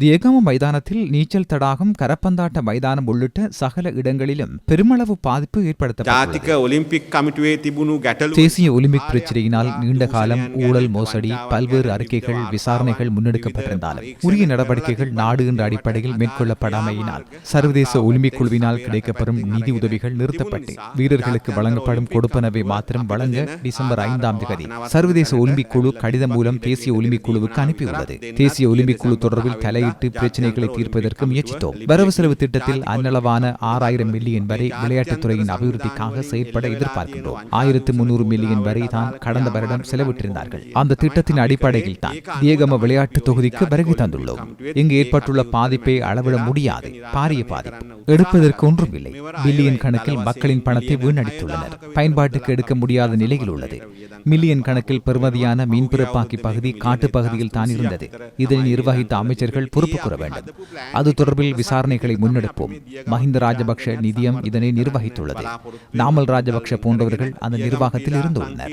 தியகம மைதானத்தில் நீச்சல் தடாகம் கரப்பந்தாட்ட மைதானம் உள்ளிட்ட சகல இடங்களிலும் பெருமளவு பாதிப்பு ஏற்படுத்தப்பட்டது தேசிய ஒலிம்பிக் பிரச்சனையினால் நீண்ட காலம் ஊழல் மோசடி பல்வேறு அறிக்கைகள் விசாரணைகள் முன்னெடுக்கப்பட்டிருந்தாலும் உரிய நடவடிக்கைகள் நாடு என்ற அடிப்படையில் மேற்கொள்ளப்படாமையினால் சர்வதேச ஒலிம்பிக் குழுவினால் கிடைக்கப்படும் நிதி உதவிகள் நிறுத்தப்பட்டு வீரர்களுக்கு வழங்கப்படும் கொடுப்பனவை மாத்திரம் வழங்க டிசம்பர் ஐந்தாம் தேதி சர்வதேச ஒலிம்பிக் குழு கடிதம் மூலம் தேசிய ஒலிம்பிக் குழுவுக்கு அனுப்பியுள்ளது. தேசிய ஒலிம்பிக் குழு தொடர்பில் தலை தலையிட்டு பிரச்சினைகளை தீர்ப்பதற்கு முயற்சித்தோம். வரவு செலவு திட்டத்தில் அன்னளவான ஆறாயிரம் மில்லியன் வரை விளையாட்டுத்துறையின் அபிவிருத்திக்காக செயற்பட எதிர்பார்க்கின்றோம். ஆயிரத்து முன்னூறு மில்லியன் வரை தான் கடந்த வருடம் செலவிட்டிருந்தார்கள். அந்த திட்டத்தின் அடிப்படையில் தான் தியகம விளையாட்டு தொகுதிக்கு வருகை தந்துள்ளோம். இங்கு ஏற்பட்டுள்ள பாதிப்பை அளவிட முடியாது. பாரிய பாதிப்பு. எடுப்பதற்கு ஒன்றும் இல்லை பில்லியன் கணக்கில் மக்களின் பணத்தை வீணடித்துள்ளனர். பயன்பாட்டுக்கு எடுக்க முடியாத நிலையில் உள்ளது. மில்லியன் கணக்கில் பெறுமதியான மீன்பிறப்பாக்கி பகுதி காட்டுப் பகுதியில் தான் இருந்தது இதனை நிர்வகித்த அமைச்சர்கள் பொறுப்பு வேண்டும். அது தொடர்பில் விசாரணைகளை முன்னெடுப்போம். மஹிந்த ராஜபக்ஷ நிதியம் இதனை நிர்வகித்துள்ளது. நாமல் ராஜபக்ஷ போன்றவர்கள் அந்த நிர்வாகத்தில் இருந்துள்ளனர்.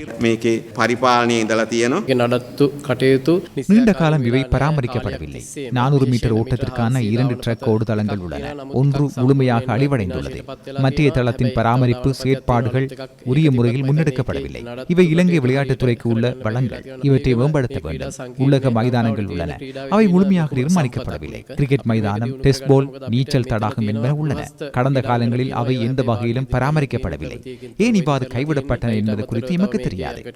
நீண்ட காலம் இவை பராமரிக்கப்படவில்லை. நானூறு மீட்டர் ஓட்டத்திற்கான இரண்டு ட்ரக் ஓடுதளங்கள் உள்ளன. ஒன்று முழுமையாக அழிவடைந்துள்ளது. மத்திய தளத்தின் பராமரிப்பு செயற்பாடுகள் உரிய முறையில் முன்னெடுக்கப்படவில்லை. இவை இலங்கை விளையாட்டுத்துறைக்கு உள்ள வளங்கள். இவற்றை மேம்படுத்த வேண்டும். உள்ளக மைதானங்கள் உள்ளன. அவை முழுமையாக நிர்மாணம் நிர்மாணிக்கப்படவில்லை கிரிக்கெட் மைதானம் டெஸ்ட் போல் நீச்சல் தடாகம் என்பன உள்ளன. கடந்த காலங்களில் அவை எந்த வகையிலும் பராமரிக்கப்படவில்லை. ஏன் இவ்வாறு கைவிடப்பட்டன என்பது குறித்து எமக்கு தெரியாது.